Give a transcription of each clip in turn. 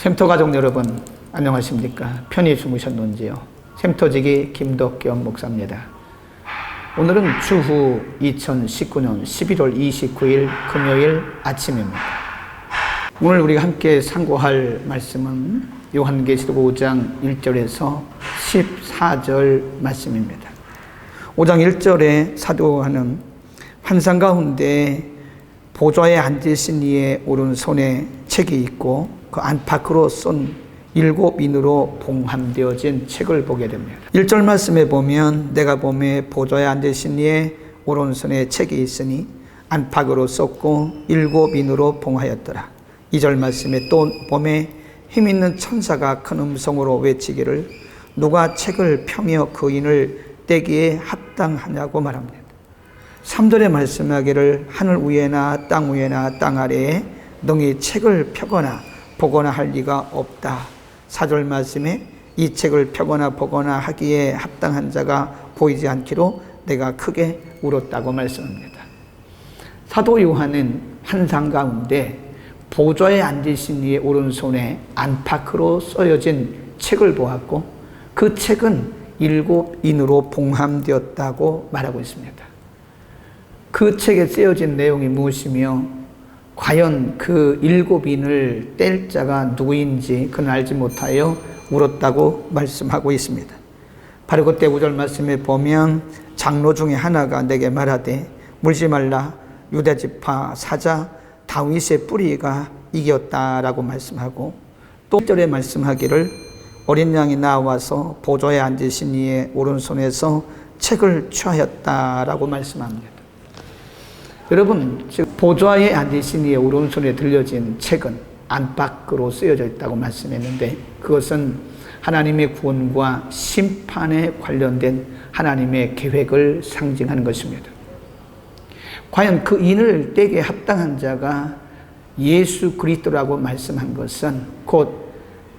샘터 가족 여러분 안녕하십니까? 편히 주무셨는지요? 샘터지기 김덕겸 목사입니다. 오늘은 주후 2019년 11월 29일 금요일 아침입니다. 오늘 우리가 함께 상고할 말씀은 요한계시록 5장 1절에서 14절 말씀입니다. 5장 1절에 사도하는 환상 가운데 보좌에 앉으신 이의 오른손에 책이 있고 그 안팎으로 쏜 일곱 인으로 봉함되어진 책을 보게 됩니다. 1절 말씀에 보면 내가 봄에 보좌에 앉으신 이의 오른손에 책이 있으니 안팎으로 썼고 일곱 인으로 봉하였더라. 2절 말씀에 또 봄에 힘 있는 천사가 큰 음성으로 외치기를 누가 책을 펴며 그 인을 떼기에 합당하냐고 말합니다. 3절에 말씀하기를 하늘 위에나 땅 위에나 땅 아래에 능히 책을 펴거나 보거나 할 리가 없다. 4절 말씀에 이 책을 펴거나 보거나 하기에 합당한 자가 보이지 않기로 내가 크게 울었다고 말씀합니다. 사도 요한은 환상 가운데 보좌에 앉으신 이의 오른손에 안팎으로 써여진 책을 보았고 그 책은 일곱 인으로 봉함되었다고 말하고 있습니다. 그 책에 쓰여진 내용이 무엇이며 과연 그 일곱 인을 뗄 자가 누구인지 그는 알지 못하여 울었다고 말씀하고 있습니다. 바로 그때 구절 말씀에 보면 장로 중에 하나가 내게 말하되 물지 말라 유다 지파 사자 다윗의 뿌리가 이겼다라고 말씀하고 또 절에 말씀하기를 어린 양이 나와서 보좌에 앉으신 이의 오른손에서 책을 취하였다라고 말씀합니다. 여러분, 즉 보좌에 앉으신 이의 오른손에 들려진 책은 안팎으로 쓰여져 있다고 말씀했는데 그것은 하나님의 구원과 심판에 관련된 하나님의 계획을 상징하는 것입니다. 과연 그 인을 떼게 합당한 자가 예수 그리스도라고 말씀한 것은 곧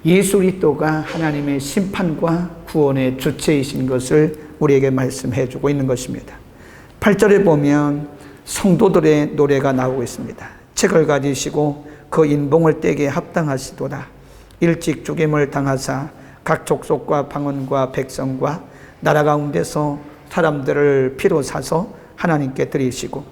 예수 그리스도가 하나님의 심판과 구원의 주체이신 것을 우리에게 말씀해 주고 있는 것입니다. 8절에 보면 성도들의 노래가 나오고 있습니다. 책을 가지시고 그 인봉을 떼게 합당하시도다. 일찍 죽임을 당하사 각 족속과 방언과 백성과 나라 가운데서 사람들을 피로 사서 하나님께 드리시고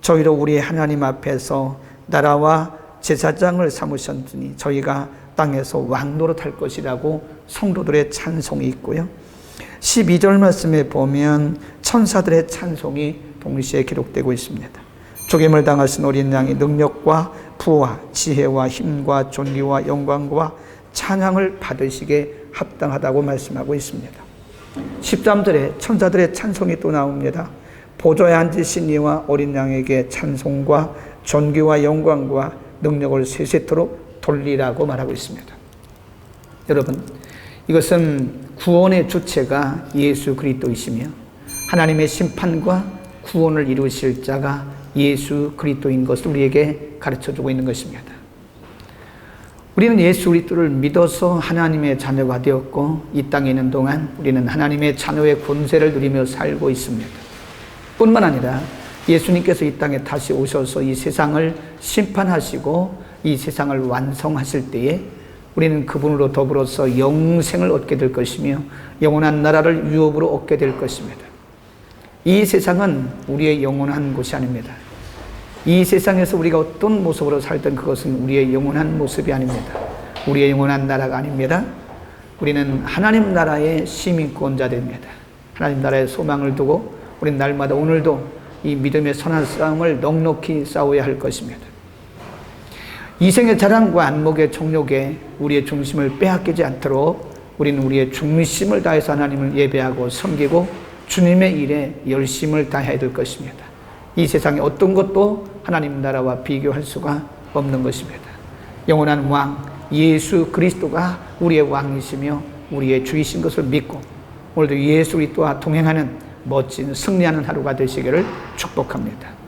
저희로 우리 하나님 앞에서 나라와 제사장을 삼으셨으니 저희가 땅에서 왕노릇할 것이라고 성도들의 찬송이 있고요. 12절 말씀에 보면 천사들의 찬송이 동시에 기록되고 있습니다. 죽임을 당하신 어린 양이 능력과 부와 지혜와 힘과 존귀와 영광과 찬양을 받으시게 합당하다고 말씀하고 있습니다. 13절에 천사들의 찬송이 또 나옵니다. 보좌에 앉으신 이와 어린 양에게 찬송과 존귀와 영광과 능력을 세세토록 돌리라고 말하고 있습니다. 여러분, 이것은 구원의 주체가 예수 그리스도이시며 하나님의 심판과 구원을 이루실 자가 예수 그리스도인 것을 우리에게 가르쳐 주고 있는 것입니다. 우리는 예수 그리스도를 믿어서 하나님의 자녀가 되었고 이 땅에 있는 동안 우리는 하나님의 자녀의 권세를 누리며 살고 있습니다. 뿐만 아니라 예수님께서 이 땅에 다시 오셔서 이 세상을 심판하시고 이 세상을 완성하실 때에 우리는 그분으로 더불어서 영생을 얻게 될 것이며 영원한 나라를 유업으로 얻게 될 것입니다. 이 세상은 우리의 영원한 곳이 아닙니다. 이 세상에서 우리가 어떤 모습으로 살던 그것은 우리의 영원한 모습이 아닙니다. 우리의 영원한 나라가 아닙니다. 우리는 하나님 나라의 시민권자 됩니다. 하나님 나라의 소망을 두고 우리는 날마다 오늘도 이 믿음의 선한 싸움을 넉넉히 싸워야 할 것입니다. 이생의 자랑과 안목의 정욕에 우리의 중심을 빼앗기지 않도록 우리는 우리의 중심을 다해서 하나님을 예배하고 섬기고 주님의 일에 열심을 다해야 될 것입니다. 이 세상에 어떤 것도 하나님 나라와 비교할 수가 없는 것입니다. 영원한 왕 예수 그리스도가 우리의 왕이시며 우리의 주이신 것을 믿고 오늘도 예수 그리스도와 동행하는 멋진 승리하는 하루가 되시기를 축복합니다.